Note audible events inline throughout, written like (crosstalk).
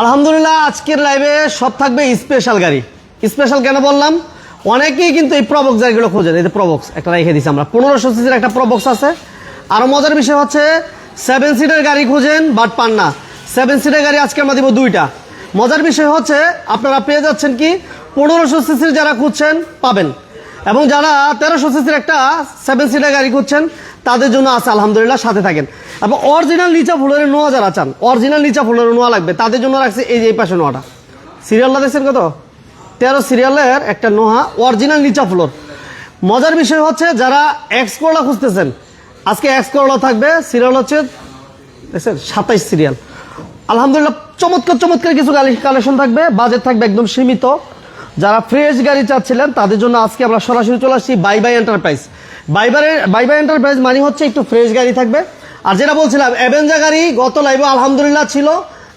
আলহামদুলিল্লাহ, আজকের লাইভে সব থাকবে স্পেশাল গাড়ি। স্পেশাল কেন বললাম? অনেকেই কিন্তু এই প্রবক্স গাড়িগুলো খোঁজেন। এই যে প্রবক্স একটা রেখে দিচ্ছি আমরা। পনেরোশো সিসির একটা প্রবক্স আছে। আরও মজার বিষয় হচ্ছে সেভেন সিটের গাড়ি খুঁজেন বাট পান না। সেভেন সিটের গাড়ি আজকে আমরা দিব দুইটা। মজার বিষয় হচ্ছে, আপনারা পেয়ে যাচ্ছেন কি, পনেরোশো সিসির যারা খুঁজছেন, পাবেন। এবং যারা তেরোশো সিসির একটা সেভেন সিটার গাড়ি খুঁজছেন, তাদের জন্য আছে, আলহামদুলিল্লাহ, সাথে থাকেন। এবং অরিজিনাল নিচা ফুলের নোয়া যারা চান অরিজিনাল নিচা ফুলের নোয়া লাগবে। তাদের জন্য রাখছে এই যে এই পাশে নোয়াটা সিরিয়ালটা দেখছেন কত? তেরো সিরিয়ালের একটা নোহা অরিজিনাল নিচা ফ্লোর মজার বিষয় হচ্ছে যারা এক্স করলা খুঁজতেছেন, আজকে এক্স করলা থাকবে সিরিয়াল হচ্ছে, দেখছেন, সাতাইশ সিরিয়াল আলহামদুলিল্লাহ, চমৎকার চমৎকার কিছু কালেকশন থাকবে বাজেট থাকবে একদম সীমিত। যারা ফ্রেশ গাড়ি চাচ্ছিলেন, তাদের জন্য আজকে আমরা সরাসরি চলে আসছি বাই বাই এন্টারপ্রাইজ বাইবারে বাই বাই এন্টারপ্রাইজ মানে হচ্ছে একটু ফ্রেশ গাড়ি থাকবে। আর যেটা বলছিলাম অ্যাভেঞ্জা গাড়ি গত লাইভে আলহামদুলিল্লাহ ছিল,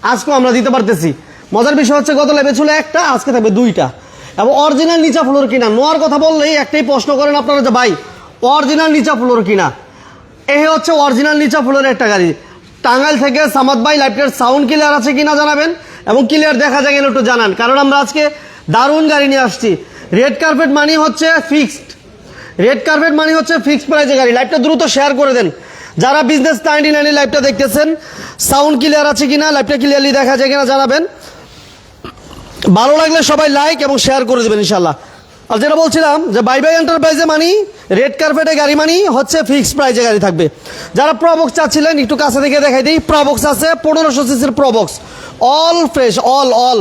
আজকেও আমরা দিতে পারতেছি। মজার বিষয় হচ্ছে গত লাইভে ছিল একটা, আজকে থাকবে দুইটা। এবং অরিজিনাল নিচা ফ্লোর কিনা, নোয়ার কথা বললেই একটাই প্রশ্ন করেন আপনারা যে, ভাই অরিজিনাল নিচা ফ্লোর কিনা? এ হচ্ছে অরিজিনাল নিচা ফ্লোরের একটা গাড়ি। টাঙ্গাইল থেকে সামাদ ভাই লাইটের সাউন্ড ক্লিয়ার আছে কিনা জানাবেন, এবং ক্লিয়ার দেখা যায় গেলে একটু জানান। কারণ আমরা আজকে দারুণ গাড়ি নিয়ে আসছি। রেড কার্পেট মানি হচ্ছে ফিক্সড রেড কার্পেট মানি হচ্ছে ফিক্সড প্রাইজে গাড়ি। লাইভটা দ্রুত শেয়ার করে দেন। যারা বিজনেস নাইনটি নাইনে লাইভটা দেখতেছেন সাউন্ড ক্লিয়ার আছে কিনা লাইভটা ক্লিয়ারলি দেখা যায় কিনা জানাবেন। ভালো লাগলে সবাই লাইক এবং শেয়ার করে দেবেন ইনশাল্লাহ আর যেটা বলছিলাম যে বাই বাই এন্টারপ্রাইজে মানি রেড কার্পেটে গাড়ি মানি হচ্ছে ফিক্সড প্রাইজে গাড়ি থাকবে। যারা প্রবক্স চাচ্ছিলেন, একটু কাছে থেকে দেখাই দিই। প্রবক্স আছে, পনেরোশো সিসির Probox all fresh all all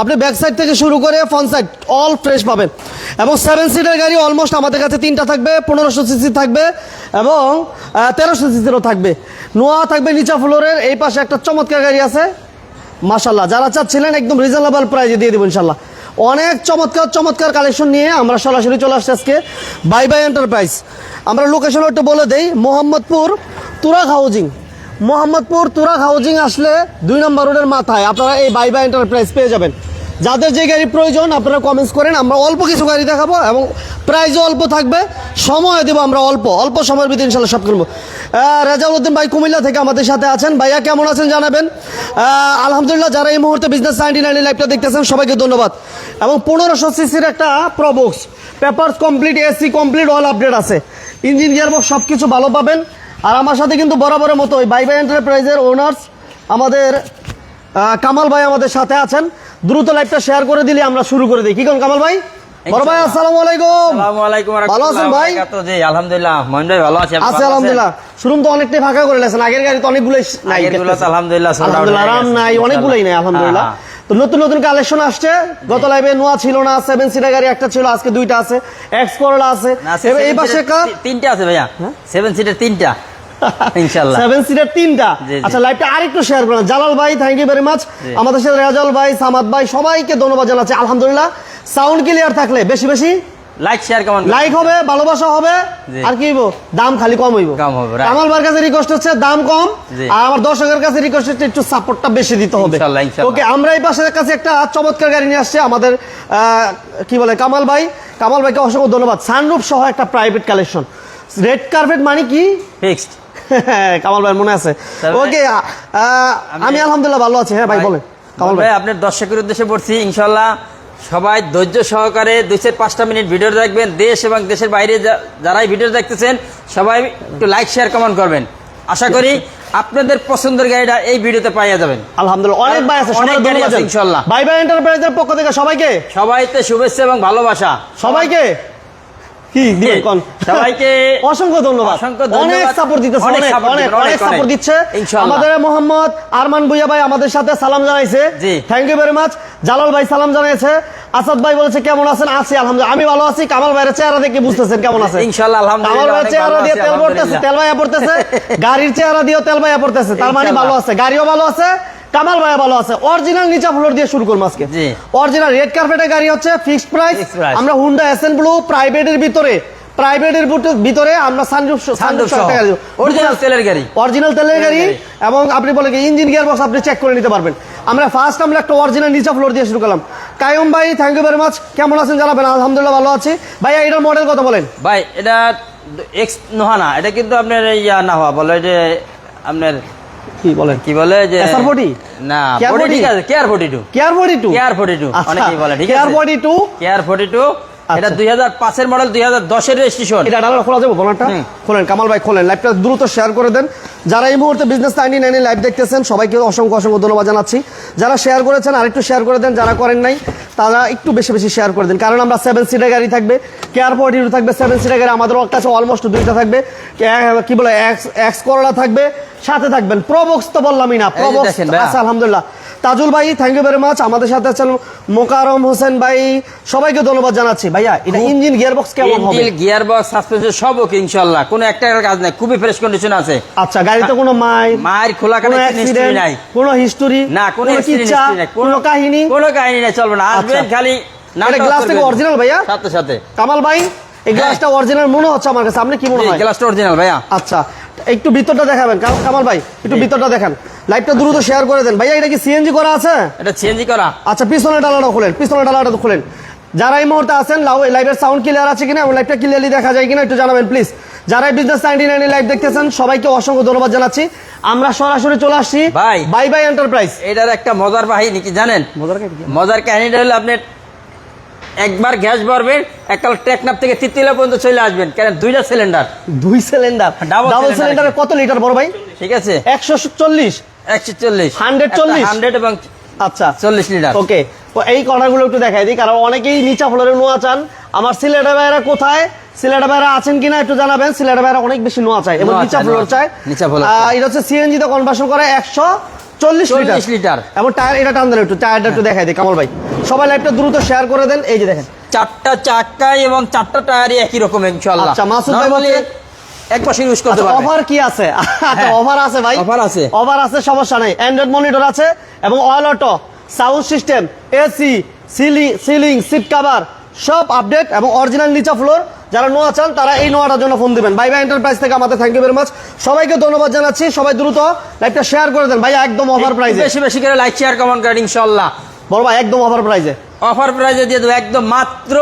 আপনি ব্যাক সাইড থেকে শুরু করে ফ্রন্ট সাইড অল ফ্রেশ পাবেন। এবং সেভেন সিটের গাড়ি অলমোস্ট আমাদের কাছে তিনটা থাকবে, পনেরোশো সিসি থাকবে এবং তেরোশো সিসিরও থাকবে। নোয়া থাকবে নিচা ফ্লোরের এই পাশে একটা চমৎকার গাড়ি আছে। মাশাল্লাহ যারা চাচ্ছিলেন একদম রিজনেবল প্রাইজে দিয়ে দেবো ইনশাল্লাহ অনেক চমৎকার চমৎকার কালেকশন নিয়ে আমরা সরাসরি চলে আসছি আজকে বাই বাই এন্টারপ্রাইজ আমরা লোকেশন একটু বলে দেই, মোহাম্মদপুর, তুরাগ হাউজিং মোহাম্মদপুর তুরাগ হাউজিং আসলে দুই নম্বর রোডের মাথায়। আপনারা এই বাই বাই এন্টারপ্রাইজ পেয়ে যাবেন। যাদের যে গাড়ি প্রয়োজন, আপনারা কমেন্টস করেন, আমরা অল্প কিছু গাড়ি দেখাবো এবং প্রাইজও অল্প থাকবে। সময় দেবো আমরা অল্প অল্প সময়ের ভিতরে ইনশাল্লাহ সব কিনবো রেজাউল উদ্দিন ভাই কুমিল্লা থেকে আমাদের সাথে আছেন। ভাইয়া, কেমন আছেন জানাবেন? আলহামদুলিল্লাহ, যারা এই মুহূর্তে বিজনেস নাইনটি নাইন লাইভটা দেখতেছেন, সবাইকে ধন্যবাদ। এবং পনেরোশো সিসির একটা Probox papers complete AC complete all update আছে। ইঞ্জিন গিয়ারবক্স সব কিছু ভালো পাবেন। আর আমার সাথে কিন্তু বরাবরের মতো ওই বাই বাই এন্টারপ্রাইজের ওনার্স আমাদের কামাল ভাই আমাদের সাথে আছেন। দ্রুত লাইভটা শেয়ার করে দিলে আমরা শুরু করে দিই। কি কোন কামাল ভাই? বড় ভাই আসসালামু আলাইকুম। আসসালামু আলাইকুম ভালো আছেন ভাই? জি আলহামদুলিল্লাহ। মহিন ভাই ভালো আছি আছে আলহামদুলিল্লাহ। শুরুম তো অনেকটাই ফাঁকা করে লেছেন আগের গাড়ি তো অনেকগুলোই নাই আলহামদুলিল্লাহ আলহামদুলিল্লাহ আরাম নাই অনেকগুলোই নাই আলহামদুলিল্লাহ। হ্যাঁ, তো নতুন নতুন কালেকশন আসছে। গত লাইভে নোয়া ছিল না সেভেন সিটার গাড়ি একটা ছিল আজকে দুইটা আছে। এক্স করলা আছে। এই পাশে তিনটা আছে ভাইয়া। সেভেন সিটের তিনটা। (laughs) সেভেন সিটার তিনটা। আচ্ছা লাইভটা আরেকটু শেয়ার করেন। জালাল ভাই থ্যাংক ইউ ভেরি মাচ আমাদের সাথে রেজাল ভাই সামাদ ভাই সবাইকে ধন্যবাদ জানাচ্ছি। আলহামদুলিল্লাহ। সাউন্ড ক্লিয়ার থাকলে বেশি বেশি। লাইক শেয়ার কেমন লাইক হবে ভালোবাসা হবে। আর কি দাম খালি কম হইব। কম হবে, right. কামাল কাছে রিকোয়েস্ট হচ্ছে দাম কম। আর আমার দর্শকের কাছে রিকোয়েস্ট হচ্ছে একটু সাপোর্টটা বেশি দিতে হবে। ওকে আমরা এই পাশের কাছে একটা চমৎকার গাড়ি নিয়ে আসছে। আমাদের কি বলে কামাল ভাই। কামাল ভাইকে অসংখ্য ধন্যবাদ। সানরুফ সহ একটা প্রাইভেট কালেকশন রেড কার্পেট মানে কি? ফিক্সড (laughs) কামাল ভাই মনে আছে। ওকে আমি আলহামদুলিল্লাহ ভালো আছি। হ্যাঁ ভাই বলেন কামাল ভাই। আপনার দর্শকের উদ্দেশ্যে পড়ছি ইনশাল্লাহ সবাই ধৈর্য সহকারে দুই চার পাঁচটা মিনিট ভিডিও দেখবেন। দেশ এবং দেশের বাইরে যারাই ভিডিও দেখতেছেন সবাই একটু লাইক শেয়ার কমেন্ট করবেন। আশা করি আপনাদের পছন্দের গাড়িটা এই ভিডিওতে পাইয়া যাবেন। আলহামদুলিল্লাহ অনেক ভাই আছে অনেক সবাই ধন্যবাদ। ভাই ভাই এন্টারপ্রাইজের পক্ষ থেকে সবাইকে। সবাইতে শুভেচ্ছা এবং ভালোবাসা। সবাইকে। কি দিবেন কোন? সবাইকে অসংখ্য ধন্যবাদ। অনেক সাপোর্ট দিতেছে অনেক অনেক অনেক সাপোর্ট দিচ্ছে। আমাদের মোহাম্মদ আরমান ভুইয়া ভাই আমাদের সাথে সালাম জানাইছে। Thank you very much Jalal ভাই সালাম জানাইছে। আসাদ ভাই বলেছে কেমন আছেন? আছি আলহামদুলিল্লাহ। আমি ভালো আছি। কামাল ভাইয়ের চেহারা দেখে বুঝতেছেন কেমন আছে ইনশাআল্লাহ, আলহামদুলিল্লাহ, কামাল ভাইয়ের চেহারা দিয়ে তেল পড়তেছে তেল ভাইয়া পড়তেছে। গাড়ির চেহারা দিয়েও তেল ভাইয়া পড়তেছে। তার মানে ভালো আছে। গাড়িও ভালো আছে। কামাল ভাইয়া ভালো আছে। অরিজিনাল নিচা ফ্লোর দিয়ে শুরু করব আজকে। অরিজিনাল রেড কার্পেটের গাড়ি হচ্ছে ফিক্সড প্রাইস আমরা হুন্ডা এসএন ব্লু প্রাইভেটের ভিতরে প্রাইভেটের ভিতরে আমরা। Original তেলের গাড়ি। অরিজিনাল তেলের গাড়ি। এবং আপনি বলে ইঞ্জিন গিয়ার বক্স আপনি চেক করে নিতে পারবেন। আমরা ফার্স্ট আমরা একটা অরিজিনাল নিচা ফ্লোর দিয়ে শুরু করলাম। কায়ুম ভাই থ্যাংক ইউ ভেরি মাচ কেমন আছেন জানাবেন? আলহামদুলিল্লাহ ভালো আছি। ভাইয়া এটার মডেল কত বলেন? ভাই এটা এক্স নোহা না এটা কিন্তু আপনার ইয়া না হওয়া বলে যে আপনার কি বলেন কি বলে যে SR40? না 40? ঠিক আছে care forty two care body two care forty two অনেকেই বলে ঠিক আছে। বডি টু কেয়ার ফোর্টি এটা। দুই হাজার পাঁচের মডেল দুই হাজার দশের রেজিস্ট্রেশন এটা খোলা যাবে বলারটা খোলেন কামাল ভাই খোলেন লাইভটা দ্রুত শেয়ার করে দেন। যারা এই মুহূর্তে বিজনেস নাইনটি নাইনে লাইভ দেখতেছেন সবাইকে অসংখ্য অসংখ্য ধন্যবাদ জানাচ্ছি। যারা শেয়ার করেছেন আরেকটু শেয়ার করে দেন যারা করেন নাই তারা একটু বেশি বেশি শেয়ার করে দিন। কারণ আমরা সেভেন সিটার গাড়ি থাকবে কেয়ার ফোর্টি থাকবে সেভেন সিটার গাড়ি আমাদের কাছে অলমোস্ট দুইটা থাকবে কি বলে এক্স এক্স করোনা থাকবে সাথে থাকবেন। প্রবক্স তো বললামই না প্রবক্স আচ্ছা আলহামদুলিল্লাহ। তাজুল ভাই থ্যাংক ইউ ভেরি মাচ আমাদের সাথে আছেন মোকারম হোসেন ভাই। সবাইকে ধন্যবাদ জানাচ্ছি। ভাইয়া এটা ইঞ্জিন গিয়ার বক্স কেমন হবে? ইঞ্জিল গিয়ার বক্স সাসপেনশন সব ওকে ইনশাআল্লাহ কোনো একটা কাজ নাই খুবই ফ্রেশ কন্ডিশন আছে। আচ্ছা গাড়িতে কোনো মাই (laughs) মায়ের খোলা কোনো হিস্ট্রি অ্যাক্সিডেন্ট নাই। কোনো হিস্টোরি না কোনো কিচ্ছা নাই, কোনো কাহিনী? কোনো কাহিনী নাই চলবে না। আসবেন আচ্ছা। খালি এটা গ্লাস থেকে অরিজিনাল ভাইয়া? সাথে সাথে। কামাল ভাই এই গ্লাসটা অরিজিনাল মনে হচ্ছে আমার কাছে। আপনি কি মনে হয়? গ্লাসটা অরিজিনাল ভাইয়া। আচ্ছা। একটু ভিতরটা দেখাবেন। কাম- কামাল ভাই একটু ভিতরটা দেখান। লাইটটা দ্রুত শেয়ার করে দেন। ভাইয়া এটা কি সিএনজি করা আছে? এটা সিএনজি করা। আচ্ছা পিছনের ডালাটা খোলেন পিছনের ডালাটা খোলেন। যারা এই মুহূর্তে আছেন লাইভের সাউন্ড ক্লিয়ার আছে কিনা এবং লাইভটা ক্লিয়ারলি দেখা যায় কিনা একটু জানাবেন প্লিজ যারা বিজনেস নাইনটি নাইন লাইভ দেখতেছেন সবাইকে অসংখ্য ধন্যবাদ জানাচ্ছি। আমরা সরাসরি চলে আসছি ভাই। বাই বাই এন্টারপ্রাইজ এটার একটা মজার বাহিনী কি জানেন? মজার মজার কাহিনীটা হলো আপনি একবার গ্যাস ভরবেন একাল টেকনাপ থেকে তিতিলা পর্যন্ত চলে আসবেন। কেন? দুইটা সিলিন্ডার দুই সিলিন্ডার ডাবল সিলিন্ডারে কত লিটার বড় ভাই? ঠিক আছে। একশো চল্লিশ। একশো চল্লিশ। 140? হান্ড্রেড এবং আচ্ছা। চল্লিশ লিটার ওকে। তো এই কর্নারগুলো একটু দেখাই দিই কারণ অনেকেই নিচা ফ্লোরে নোয়া চান। আমার সিলেটের ভাইরা কোথায়? সিলেটের ভাইরা আছেন কিনা একটু জানাবেন। সিলেটের ভাইরা অনেক বেশি নোয়া চায় এবং নিচা ফ্লোর চায়। নিচা চায়। এটা হচ্ছে সিএনজি তে কনভার্সন করে একশো চল্লিশ লিটার লিটার। এবং টায়ার এটা টান একটু টায়ারটা একটু দেখাই দিই কামাল ভাই। সবাই লাইভটা দ্রুত শেয়ার করে দেন। এই যে দেখেন। চারটা চাক্কায় এবং চারটা টায়ারই একই রকম ইনশাআল্লাহ। আচ্ছা, মাসুদ ভাই Normally এক বছর ইউজ করতে পারবে। অফার কি আছে? আচ্ছা হ্যাঁ। অফার আছে ভাই। Offer আছে। অফার আছে সমস্যা নাই। অ্যান্ড্রয়েড মনিটর আছে এবং oil auto sound system AC ceiling ceiling seat cover সব আপডেট এবং অরিজিনাল নিচা ফ্লোর যারা নোয়া চান তারা এই নোয়াটার জন্য ফোন দিবেন। ভাই ভাই এন্টারপ্রাইজ থেকে আমাদের থ্যাংক ইউ ভেরি মাচ সবাইকে ধন্যবাদ জানাচ্ছি। সবাই দ্রুত লাইভটা শেয়ার করে দেন। ভাই একদম অফার প্রাইজে বেশি বেশি করে লাইক শেয়ার কমেন্ট করেন ইনশাআল্লাহ। বড় ভাই একদম অফার প্রাইজে অফার প্রাইজে দিয়ে দেবো একদম মাত্র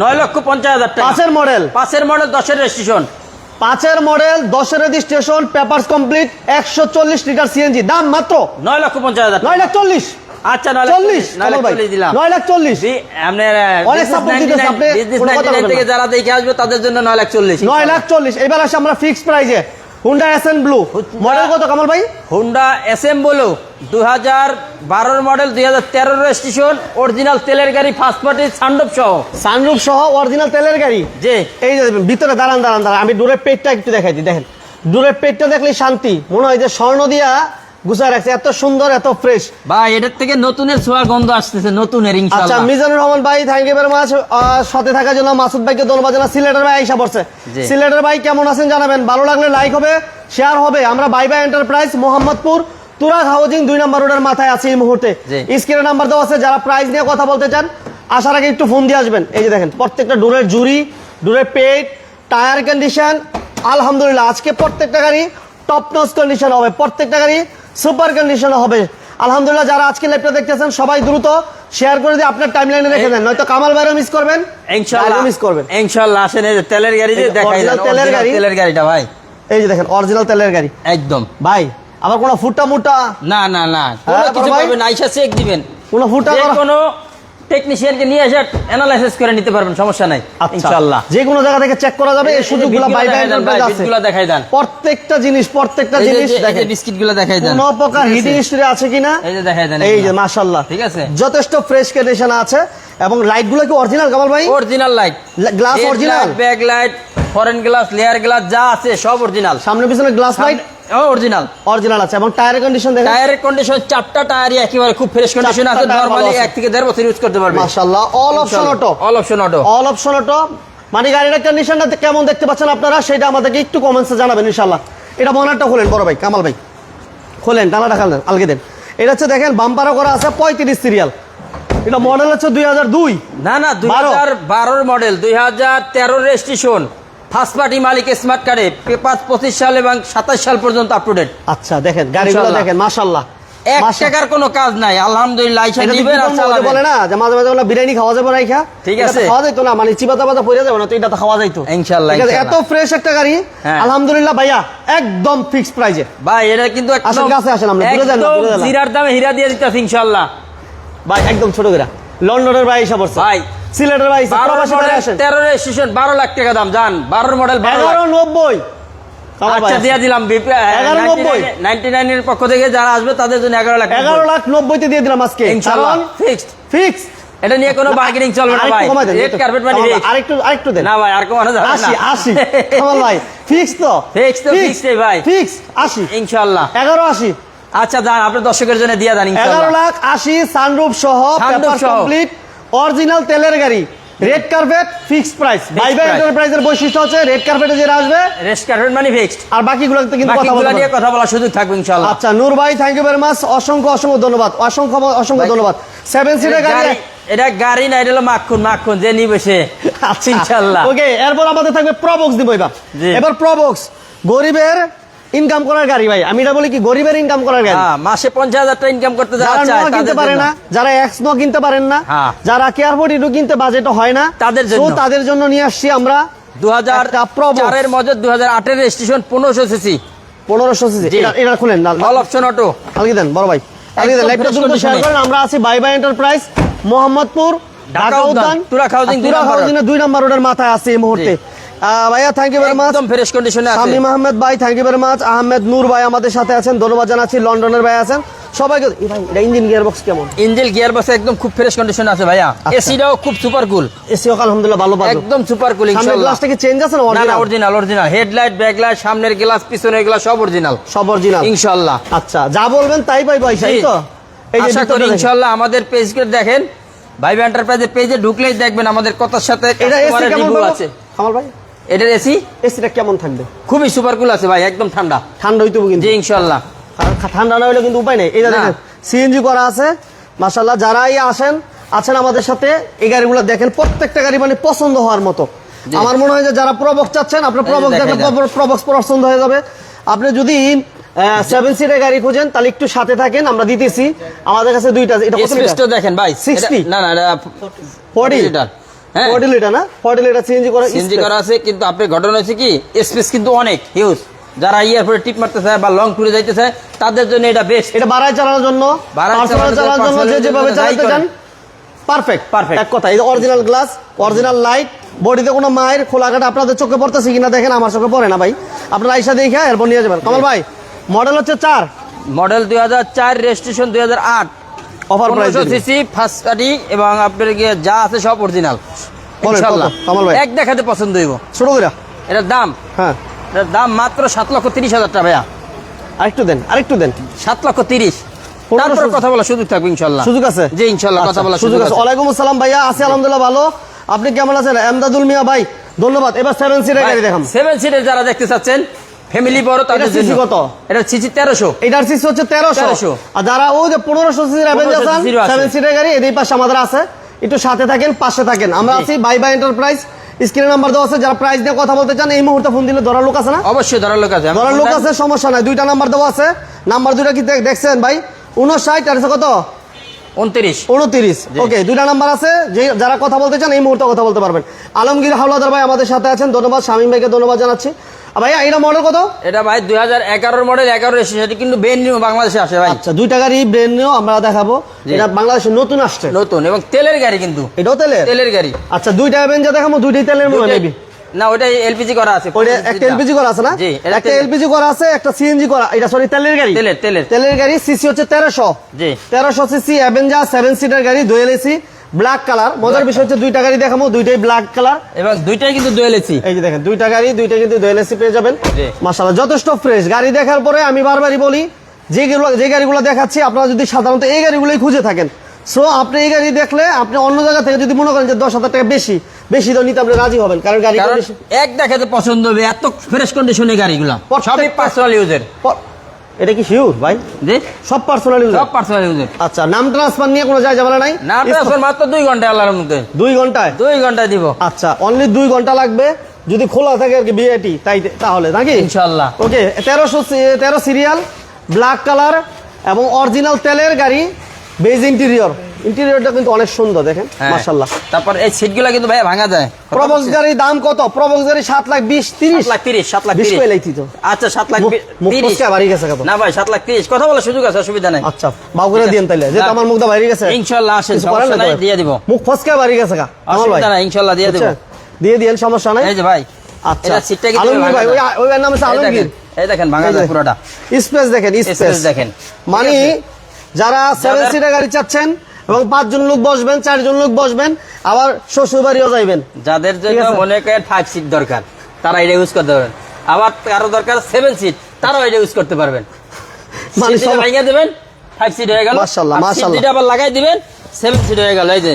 নয় লক্ষ পঞ্চাশ হাজার টাকা। পাঁচের মডেল পাঁচের মডেল দশের রেজিস্ট্রেশন পাঁচের মডেল দশের রেজিস্ট্রেশন পেপারস কমপ্লিট একশো চল্লিশ লিটার সিএনজি দাম মাত্র নয় লক্ষ পঞ্চাশ হাজার নয় লাখ চল্লিশ। আচ্ছা নয় লাখ চল্লিশ নয় লাখ চল্লিশ দিলাম। নয় লাখ চল্লিশ। আপনার যারা দেখে আসবে তাদের জন্য নয় লাখ চল্লিশ। নয় লাখ চল্লিশ। এবার আসে আমরা ফিক্সড প্রাইজে Honda S M blue model কত কামাল ভাই? হুন্ডা এস এম ব্লু দু হাজার বারোর মডেল দুই হাজার তেরোর রেজিস্ট্রেশন অরিজিনাল তেলের গাড়ি ফার্স্ট পার্টি সান্ডব সহ। সানরুফ সহ অরিজিনাল তেলের গাড়ি? যে এই যে ভিতরে দাঁড়ান দাঁড়ান দাঁড়ান। আমি দূরের পেটটা একটু দেখাই দিই দেখেন। দূরের পেটটা দেখলে শান্তি। মনে হয় যে স্বর্ণ দিয়া রাখছে এত সুন্দর এত ফ্রেশ ভাই এটার থেকে নতুনের ছোঁয়া গন্ধ আসতেছে নতুনের আচ্ছা মিজানুর রহমান ভাই থ্যাংক ইউ ভেরি মাচ সাথে থাকার জন্য মাসুদ ভাইকে ধন্যবাদ জানা সিলেটের ভাই আইসা পড়ছে। সিলেটের ভাই কেমন আছেন জানাবেন? ভালো লাগলে লাইক হবে শেয়ার হবে। আমরা Bye Bye Enterprise Mohammadpur Turag housing দুই নম্বর রোডের মাথায় আছে এই মুহূর্তে। স্ক্রিনে নাম্বার দেওয়া আছে যারা প্রাইস নিয়ে কথা বলতে চান আসার আগে একটু ফোন দিয়ে আসবেন। এই যে দেখেন প্রত্যেকটা ডোরের জুরি ডোরের পেট টায়ার কন্ডিশন আলহামদুলিল্লাহ আজকে প্রত্যেকটা গাড়ি টপ নস কন্ডিশন হবে। প্রত্যেকটা গাড়ি সুপার কন্ডিশন হবে। আলহামদুলিল্লাহ যারা আজকে লাইভটা দেখতেছেন সবাই দ্রুত শেয়ার করে দিয়ে আপনার টাইম লাইনে রেখে দেন। নয়তো কামাল ভাইরা মিস করবেন ইনশাআল্লাহ। মিস করবেন। ইনশাআল্লাহ আসেন এই যে তেলের গাড়ি যে দেখাই তেলের গাড়ি। তেলের গাড়িটা ভাই। এই যে দেখেন অরিজিনাল তেলের গাড়ি। একদম। ভাই আবার কোনো ফুটা মুটা না না না। কোনো হ্যাঁ, কিছু পাবেন আইসা চেক দিবেন। কোনো ফুটা কোনো টেকনিশিয়ানকে নিয়ে এসে অ্যানালাইসিস করে নিতে পারবেন সমস্যা নাই আচ্ছা, ইনশাআল্লাহ যে কোনো জায়গা থেকে চেক করা যাবে এই সুযোগগুলো বাই বাই দেখাই দেন প্রত্যেকটা জিনিস প্রত্যেকটা জিনিস দেখেন। বিস্কিটগুলো দেখাই দেন। কোনো প্রকার হিটিং হিস্ট্রি আছে। কিনা? এই যে দেখাই দেন এই যে মাশাআল্লাহ। ঠিক আছে। যথেষ্ট ফ্রেশ কন্ডিশন আছে। এবং লাইটগুলো কি অরিজিনাল কামাল ভাই? Original light glass original back light foreign glass layer glass যা আছে সব অরিজিনাল সামনে পিছনে গ্লাস লাইট অরিজিনাল অরিজিনাল আছে এবং টায়ারের কন্ডিশন দেখেন। টায়ারের কন্ডিশন চারটা টায়ারই একেবারে খুব ফ্রেশ কন্ডিশন আছে। নরমালি এক থেকে দেড় বছর ইউজ করতে পারবে। মাশাআল্লাহ all option auto all option auto all option auto মানে গাড়ির কন্ডিশনটা কেমন দেখতে পাচ্ছেন আপনারা? সেটা আমাদেরকে একটু কমেন্টসে জানাবেন ইনশাআল্লাহ। এটা মনারটা খোলেন বড় ভাই কামাল ভাই। খোলেন টানাটা খালেন আলগে দেন। এটা হচ্ছে দেখেন বাম্পারও করা আছে পঁয়ত্রিশ সিরিয়াল এটা মডেল হচ্ছে দুই হাজার দুই। না না দুই হাজার বারোর মডেল দুই হাজার তেরোর রেজিস্ট্রেশন ফার্স্ট পার্টি মালিক স্মার্ট কার্ডে পেপার পঁচিশ সাল এবং সাতাশ সাল পর্যন্ত আপ টু ডেট আচ্ছা দেখেন গাড়িগুলো দেখেন মাশাল্লাহ এক টাকার কোনো কাজ নাই আলহামদুলিল্লাহ। বলে না যে মাঝে মাঝে বিরিয়ানি খাওয়া যাবে না খা ঠিক আছে। খাওয়া যাইতো না মানে চিবাতা পাতা পড়ে যাবে না তো এটা তো খাওয়া যাইতো। ইনশাল্লাহ, এত ফ্রেশ একটা গাড়ি হ্যাঁ। আলহামদুলিল্লাহ ভাইয়া একদম ফিক্সড প্রাইজে ভাই এটা কিন্তু আসেন, কাছে আসেন, আমরা যান। জিরার দামে হীরা দিয়ে দিতেছি ইনশাল্লাহ ভাই একদম ছোট করে। লন্ডনের ভাই এসে পড়ছে। ভাই সিলেটের ভাই প্রবাসী ভাই আসেন। তেরো রেজিস্ট্রেশন বারো লাখ টাকা দাম জান বারোর মডেল এগারো নব্বই। আচ্ছা দিয়ে দিলাম এগারো নব্বই। নাইনটি নাইনের পক্ষ থেকে যারা আসবে তাদের জন্য এগারো লাখ এগারো লাখ নব্বইতে দিয়ে দিলাম আজকে। ইনশাল্লাহ ফিক্সড ফিক্স এটা নিয়ে কোনো বার্গেনিং চলবে না ভাই। রেড কার্পেট মানে আরেকটু আরেকটু দেন। না ভাই আর কমানো যাবে আশি না। আশি কামাল ভাই ফিক্স তো। Fixed তো এই ভাই। ফিক্স আচ্ছা যান আপনার দর্শকের জন্য দিয়ে দেন এগারো লাখ আশি সানরুফ সহ পেপার সহ। কমপ্লিট অরিজিনাল তেলের গাড়ি। Red carpet fixed price Bye Bye. এন্টারপ্রাইজের বৈশিষ্ট্য হচ্ছে রেড কার্পেতে যেটা আসবে রেড কার্পেট মানে ফিক্সড আর বাকিগুলোতে কিন্তু কথা বাকিগুলো নিয়ে কথা বলার সুযোগ থাকবে ইনশাল্লাহ আচ্ছা নূর ভাই থ্যাংক ইউ ভেরি মাচ অসংখ্য অসংখ্য ধন্যবাদ। অসংখ্য অসংখ্য ধন্যবাদ। সেভেন সিটের গাড়ি এটা গাড়ি না এটা হলো মাখন মাখন যে নিবে সে। আচ্ছা ইনশাল্লাহ ওকে এরপর আমাদের থাকবে প্রবক্স দিব এবার। এবার প্রবক্স গরিবের ইনকাম করার গাড়ি ভাই। আমি এটা বলি কি গরিবের ইনকাম করার গাড়ি। হ্যাঁ, মাসে পঞ্চাশ হাজার টাকা ইনকাম করতে যারা নোয়া কিনতে পারে না যারা এক্স নো কিনতে পারেন না হ্যাঁ। যারা কেয়ারফোর্ট ইটু কিনতে বাজেট হয় না। তাদের জন্য। তাদের জন্য নিয়ে আসছি আমরা দু হাজার একটা Probox। চারের মজর দু হাজার আটের রেজিস্ট্রেশন পনেরোশো সিসি পনেরোশো সিসি এটা খুলেন অল অপশন অটো আলগি দেন বড় ভাই। আলগি দেন লাইভটা দ্রুত শেয়ার। করেন। আমরা আছি Bye Bye Enterprise Mohammadpur Dhaka উদ্যান, দুই নাম্বার রোডের মাথায় আছে এই মুহূর্তে। ভাইয়া থ্যাংক ইউ ভেরি মাচ একদম ফ্রেশ কন্ডিশনে আছে। শামীম আহমেদ ভাই thank you very much Ahmed Noor ভাই আমাদের সাথে আছেন ধন্যবাদ জানাচ্ছি। লন্ডনের ভাই আছেন। সবাইকে এই ভাই এটা ইঞ্জিন গিয়ার বক্স কেমন? ইঞ্জেল গিয়ার বক্স একদম খুব ফ্রেশ কন্ডিশনে আছে ভাইয়া। আচ্ছা। এসিটাও খুব সুপার কুল এসি আলহামদুলিল্লাহ ভালো পাবো। একদম সুপার কুল ইনশাআল্লাহ। সামনের গ্লাসটা কি চেঞ্জ আছে না না না অরিজিনাল অরিজিনাল হেডলাইট ব্যাকলাইট সামনের গ্লাস পিছনের গ্লাস সব অরিজিনাল সব অরিজিনাল ইনশাআল্লাহ। আচ্ছা যা বলবেন তাই ভাই এই জি। তো? এই যে আশা করি ইনশাআল্লাহ আমাদের পেজকে দেখেন। ভাই এন্টারপ্রাইজের পেজে ঢুকলেই দেখবেন আমাদের কথার সাথে এটা এসি কেমন আছে। কামাল ভাই? এটার এসি? এসিটা কেমন থাকবে? খুবই সুপার কুল আছে ভাই একদম ঠান্ডা। ঠান্ডা হইতে কিন্তু। জি ইনশাআল্লাহ। ঠান্ডা না হইলে কিন্তু উপায় নেই। এটা না। দেখেন সিএনজি করা আছে মাশাল্লাহ যারাই আসেন আছেন আমাদের সাথে এই গাড়িগুলো দেখেন প্রত্যেকটা গাড়ি মানে পছন্দ হওয়ার মতো। আমার মনে হয় যে যারা প্রবক্স চাচ্ছেন আপনার এই যে প্রবক্স দেখা প্রবক্স পছন্দ হয়ে যাবে। আপনি যদি সেভেন সিটের গাড়ি খুঁজেন তাহলে একটু সাথে থাকেন আমরা দিতেছি। আমাদের কাছে দুইটা এটা কত দেখেন ভাই 60? এটা- না না এটা 40 লিটার হ্যাঁ লিটার না? লিটার সিএনজি করা সিএনজি করা আছে কিন্তু আপনার ঘটনা হচ্ছে কি? স্পেস কিন্তু অনেক হিউজ যারা এয়ারপোর্টে টিপ মারতে চায় বা লং ট্যুরে যাইতে চায় তাদের জন্য এটা বেস্ট এটা চালানোর জন্য। বাড়ায় পার্সোনাল চালানোর চালানোর জন্য যে যেভাবে চালাতে চান পারফেক্ট Perfect. এক কথা এই অরিজিনাল গ্লাস অরিজিনাল লাইট বডিতে কোনো মায়ের খোলাঘাট আপনাদের চোখে পড়তেছে কিনা দেখেন আমার চোখে পড়ে না ভাই। আপনারা আইসা দেখে এরপর নিয়ে যাবেন। কমল ভাই মডেল হচ্ছে চার। মডেল দুই হাজার চার রেজিস্ট্রেশন দুই হাজার আট। অফার প্রাইস পনেরোশো সিসি ফার্স্ট পার্টি এবং আপনার যা আছে সব অরিজিনাল কত? কামাল ভাই। এক দেখাতে পছন্দ হইব। ছোট এটার দাম? হ্যাঁ। এটার দাম মাত্র সাত লক্ষ তিরিশ হাজার টাকা ভাইয়া। আরেকটু দেন আরেকটু দেন। সাত লক্ষ তিরিশ। পনেরোশো তারপর কথা বলার সুযোগ থাকবে ইনশাল্লাহ সুযোগ আছে? জি ইনশাল্লাহ কথা আচ্ছা, বলার সুযোগ আছে। ওয়ালাইকুম আসসালাম ভাইয়া আছি আলহামদুলিল্লাহ ভালো। আপনি কেমন আছেন? এমদাদুল মিয়া ভাই ধন্যবাদ। এবার সেভেন সিটের গাড়ি দেখাম। সেভেন সিটের যারা দেখতে চাচ্ছেন ফ্যামিলি বড় তাদের জন্য। কত? এটা সিসি তেরোশো। এটার সিসি হচ্ছে 1300 আর যারা ওই যে পনেরোশো সিসির অ্যাভেঞ্জার 1500 সিসিরও আছে। সিটের গাড়ি এদের পাশে আমাদের আছে। একটু সাথে থাকেন পাশে থাকেন। আমরা। আছি বাই বাই এন্টারপ্রাইজ স্ক্রিনে নাম্বার দেওয়া আছে যারা প্রাইস নিয়ে কথা বলতে চান এই মুহূর্তে ফোন দিলে ধরার লোক আছে না? অবশ্যই ধরার লোক আছে। ধরার লোক আছে সমস্যা নাই। দুইটা নাম্বার দেওয়া আছে। নাম্বার দুইটা কি দেখ- দেখছেন ভাই? উনষাট আর কত? উনত্রিশ। উনত্রিশ ওকে দুইটা নাম্বার আছে। যে যারা কথা বলতে চান এই মুহূর্তে কথা বলতে পারবেন। আলমগীর হাওলাদার ভাই আমাদের সাথে আছেন। ধন্যবাদ। শামীম ভাইকে ধন্যবাদ জানাচ্ছি। আর এটা মডেল কত? এটা ভাই দুই হাজার এগারোর মডেল এগারো সেটা কিন্তু বেন নিউ বাংলাদেশে আসে ভাই। আচ্ছা দুইটা গাড়ি ব্রেন নিয়েও আমরা দেখাবো। এটা বাংলাদেশে নতুন আসছে। নতুন এবং তেলের গাড়ি কিন্তু। এটাও তেলের? তেলের গাড়ি। আচ্ছা দুইটা দেখাবো দুইটাই তেলের মনে হয় না ওটা এলপিজি করা আছে। একটা এলপিজি করা আছে না? একটা এলপিজি করা আছে একটা সিএনজি করা। এটা সরি তেলের গাড়ি? তেলের তেলের। তেলের গাড়ি সিসি হচ্ছে তেরোশো। জি। তেরোশো সিসি অ্যাভেঞ্জার সেভেন সিটার গাড়ি দুয়েল এসি ব্ল্যাক কালার মজার বিষয় হচ্ছে দুইটা গাড়ি দেখাবো দুইটাই ব্ল্যাক কালার এবং দুইটাই কিন্তু দুয়েল এসি এই যে দেখেন দুইটা গাড়ি দুইটা কিন্তু দুয়েল এসি পেয়ে যাবেন। জি। মাসাল্লাহ যথেষ্ট ফ্রেশ গাড়ি দেখার পরে আমি বারবারই বলি যেগুলো যে গাড়িগুলো দেখাচ্ছি আপনারা যদি সাধারণত এই গাড়িগুলোই খুঁজে থাকেন। সো আপনি এই গাড়ি দেখলে আপনি অন্য জায়গা থেকে যদি মনে করেন যে দশ হাজার টাকা বেশি বেশি তো নিতে আপনি রাজি হবেন কারণ গাড়ি এক দেখাতে পছন্দ হবে এত ফ্রেশ কন্ডিশনে গাড়িগুলো। সবই পার্সোনাল ইউজের এটা কি শিওর ভাই? জি? সব পার্সোনাল ইউজার সব পার্সোনাল ইউজার আচ্ছা নাম ট্রান্সফার নিয়ে কোনো যায় যাবে নাই? নাম ট্রান্সফার মাত্র দুই ঘণ্টা আল্লাহর মধ্যে দুই ঘন্টায়? দুই ঘন্টায় দিব। আচ্ছা অনলি দুই ঘণ্টা লাগবে। যদি খোলা থাকে আর কি বিআইটি তাই তাহলে নাকি? ইনশাল্লাহ ওকে তেরোশো তেরো সিরিয়াল ব্ল্যাক কালার এবং অরিজিনাল তেলের গাড়ি বেজ ইন্টেরিয়র ইন্টেরিয়রটা কিন্তু অনেক সুন্দর দেখেন? হ্যাঁ। মাশাল্লাহ তারপর এই সিটগুলো কিন্তু ভাইয়া ভাঙা যায়। কত প্রবক্স গাড়ির দাম কত? প্রবক্স গাড়ি সাত লাখ বিশ তিরিশ। সাত লাখ তিরিশ সাত লাখ বিশ তিরিশ। কইলাই তো আচ্ছা সাত লাখ মুখ- বি- মুখ তিরিশ। ফসকে বাড়ি গেছে কত না ভাই সাত লাখ তিরিশ। কথা বলার সুযোগ আছে অসুবিধা নাই। আচ্ছা তাইলে। না। আমার মুখটা বাইরে গেছে। ইনশাল্লাহ আসেন সমস্যা নাই দিয়ে দিব। মুখ ফসকে বাড়ি গেছে কা আমার ভাই। অসুবিধা নাই ইনশাল্লাহ দিয়ে দিব? দিয়ে দিয়েন সমস্যা নাই। এই যে ভাই আচ্ছা। এটা সিটটা আলমগীর ভাই ওই ওই নাম এই আলমগীর। এই দেখেন ভাঙা যায় পুরোটা। স্পেস দেখেন স্পেস দেখেন। মানে যারা সেভেন সিটার গাড়ি চাচ্ছেন এবং পাঁচজন লোক বসবেন চারজন লোক বসবেন আবার শ্বশুর বাড়িও যাইবেন। যাদের জন্য। মনে করেন ফাইভ সিট দরকার তারা এটা ইউজ করতে পারবেন। আবার কারও দরকার সেভেন সিট তারাও এটা ইউজ করতে পারবেন। দেবেন ফাইভ সিট হয়ে গেল। মাশাআল্লাহ, মাশাআল্লাহ। আবার লাগাই দিবেন সেভেন সিট হয়ে গেল এই যে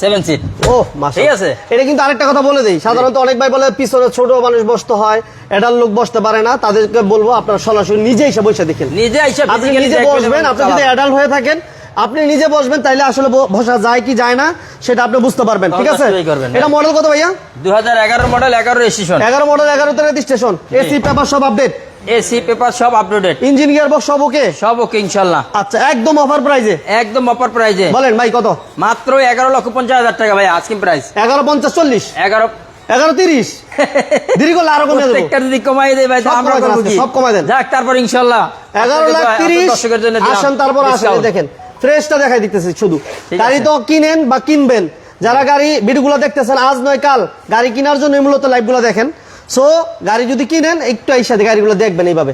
সেভেন সিট ও। ঠিক আছে। এটা কিন্তু আরেকটা কথা বলে দেই। সাধারণত অনেক ভাই বলে পিছনে ছোট মানুষ বসতে হয় এটার লোক বসতে পারে না। তাদেরকে বলব আপনারা সরাসরি নিজে এসে বসে দেখেন। নিজে আইসা আপনি নিজে বসবেন আপনি যদি অ্যাডাল্ট হয়ে থাকেন আপনি নিজে বসবেন তাইলে আসলে বসা যায় কি যায় না সেটা আপনি বুঝতে পারবেন ঠিক আছে? এটা হ্যাঁ। মডেল কত ভাইয়া? দুই হাজার এগারো মডেল এগারো রেজিস্ট্রেশন এগারো মডেল এগারো তেরো স্টেশন এসি পেপার সব আপডেট এসি পেপার সব আপডেটেড ইঞ্জিন গিয়ার বক্স সব ওকে সব ওকে ইনশাল্লাহ। আচ্ছা একদম অফার প্রাইজে একদম অফার প্রাইজে বলেন ভাই কত? মাত্র এগারো লক্ষ পঞ্চাশ হাজার টাকা ভাই আজকে প্রাইস এগারো পঞ্চাশ চল্লিশ। এগারো। এগারো তিরিশ। (laughs) দেরি করলে আরও কমে দেবো। যদি কমাই দেয় ভাই আমরা? সব কমাই দেন। যাক তারপর ইনশাল্লাহ। এগারো লাখ দোয়া- তিরিশ আপনাদের দর্শকের জন্য আসেন তারপর আসেন দেখেন। ফ্রেশটা দেখাই দিতেছি শুধু। গাড়ি তো কিনেন বা কিনবেন। যারা গাড়ি ভিডিওগুলো দেখতেছেন আজ নয় কাল গাড়ি কেনার জন্য মূলত লাইভগুলো দেখেন। সো গাড়ি যদি কিনেন একটু এই সাথে গাড়িগুলো দেখবেন এইভাবে।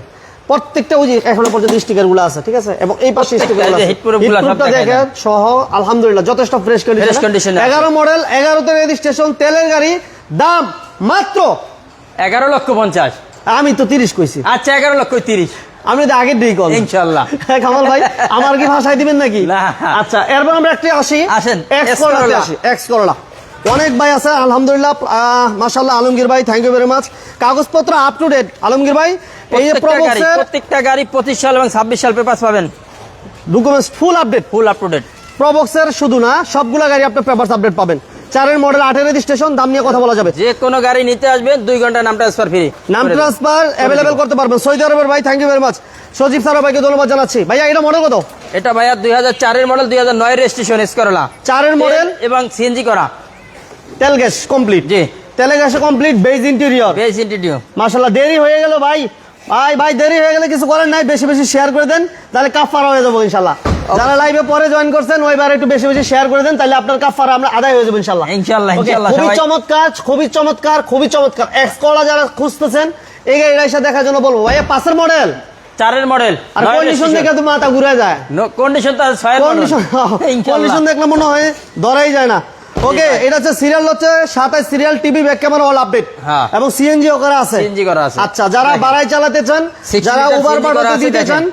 প্রত্যেকটা ওই যে এখনও পর্যন্ত স্টিকারগুলো আছে ঠিক আছে? এবং এই পাশে আছে। দেখেন সহ আলহামদুলিল্লাহ যথেষ্ট ফ্রেশ কন্ডিশন আছে। এগারো মডেল এগারোতে রেজিস্ট্রেশন তেলের গাড়ি দাম মাত্র এগারো লক্ষ পঞ্চাশ। আমি তো তিরিশ কইছি। আচ্ছা এগারো লক্ষ তিরিশ। আমি তো আগের দিই কল ইনশাল্লাহ। (laughs) কামাল ভাই আমার কি ভাষায় দিবেন নাকি? আচ্ছা এরপর আমরা একটি আসি। আসেন, এক্স করলা। আসি এক্স করলা অনেক ভাই আছে আলহামদুলিল্লাহ মাশাল্লাহ আলমগীর ভাই থ্যাংক ইউ ভেরি মাচ কাগজপত্র আপ টু ডেট আলমগীর ভাই এই প্রত্যেকটা গাড়ি প্রবক্সের প্রত্যেকটা গাড়ি পঁচিশ সাল এবং ছাব্বিশ সাল পেপার পাবেন। Documents full update full up to date প্রবক্সের শুধু না সবগুলা গাড়ি আপনি পেপারস আপডেট পাবেন। চারের মডেল আটের রেজিস্ট্রেশন দাম নিয়ে কথা বলা যাবে। যে কোনো গাড়ি নিতে আসবেন দুই ঘণ্টা নাম ট্রান্সফার ফ্রি নাম ট্রান্সফার অ্যাভেলেবেল করতে পারবেন। সৌদি আরবের ভাই thank you very much Sajib sir ভাইকে ধন্যবাদ জানাচ্ছি। ভাইয়া এটা মডেল কত? এটা ভাইয়া দুই হাজার চারের মডেল দুই হাজার নয় রেজিস্ট্রেশন এস করলা চারের মডেল এবং সিএনজি করা তেল গ্যাস কমপ্লিট জি। তেলে গ্যাসে কমপ্লিট বেজ ইন্টেরিয়র বেস ইন্টিটিউ মাশাল্লাহ দেরি হয়ে গেল ভাই। ভাই ভাই দেরি হয়ে গেলে কিছু করার নাই বেশি বেশি শেয়ার করে দেন তাহলে কাফারা হয়ে যাব ইনশাল্লাহ যারা লাইভে পরে জয়েন করছেন ওইবার একটু বেশি বেশি শেয়ার করে দেন তাহলে আপনার কাফারা আমরা আদায় হয়ে যাব ইনশাল্লাহ ইনশাল্লাহ, ইনশাল্লাহ, খুবই চমৎকার খুবই চমৎকার খুবই চমৎকার। এক্স কলা যারা খুঁজতেছেন এই গাড়িটা এসে দেখার জন্য বলব ভাই পাশের মডেল চারের মডেল আর কন্ডিশন দেখে তো মাথা ঘুরে যায়। কন্ডিশন তো ছয়ের কন্ডিশন (laughs) (laughs) কন্ডিশন দেখলে মনে হয় ধরাই যায় না। ওকে এটা হচ্ছে সিরিয়াল হচ্ছে সাতাশ serial TV back camera all update হ্যাঁ। এবং সিএনজি করা আছে। CNG করা আছে। আচ্ছা যারা। বাড়াই চালাতে চান যারা উবার বাড়াতে দিতে চান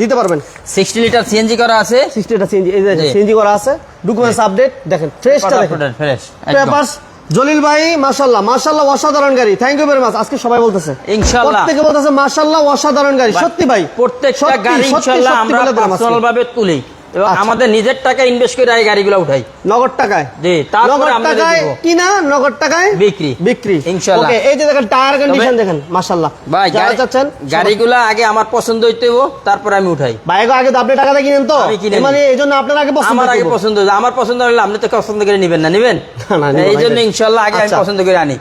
দিতে পারবেন। সিক্সটি লিটার সিএনজি করা আছে। 60 লিটার সিএনজি এই যে সিএনজি করা আছে। ডকুমেন্টস আপডেট দেখেন ফ্রেশটা দেখেন। ফ্রেশ পেপারস জলিল ভাই মাশাআল্লাহ মাশাআল্লাহ অসাধারণ গাড়ি। থ্যাংক ইউ ভেরি মাচ আজকে সবাই বলতেছে। ইনশাআল্লাহ। প্রত্যেকে বলতেছে মাশাআল্লাহ অসাধারণ গাড়ি। সত্যি ভাই প্রত্যেকটা গাড়ি ইনশাআল্লাহ আমরা। পার্সোনাল ভাবে তুলি। এবং আচ্ছা। আমাদের নিজের টাকা ইনভেস্ট করে এই গাড়িগুলো উঠাই। নগদ টাকায়? জি, তারপরে নগদ আমরা টাকায় কিনা নগদ টাকায়? বিক্রি। বিক্রি। ইনশাল্লাহ। ওকে এই যে দেখেন টায়ার কন্ডিশন দেখেন মাশাআল্লাহ। ভাই যারা চাচ্ছেন গাড়িগুলো আগে আমার পছন্দ হইতে হইব, তারপরে আমি উঠাই। বাইক আগে তো আপনি টাকা দিয়ে কিনেন তো? মানে এই জন্য আপনার আগে পছন্দ আমার আগে পছন্দ। আমার পছন্দ হলে আপনি তো পছন্দ করে নিবেন না নিবেন? না, না, নিবো এই জন্য ইনশাল্লাহ আগে আমি আচ্ছা। পছন্দ করে আনি।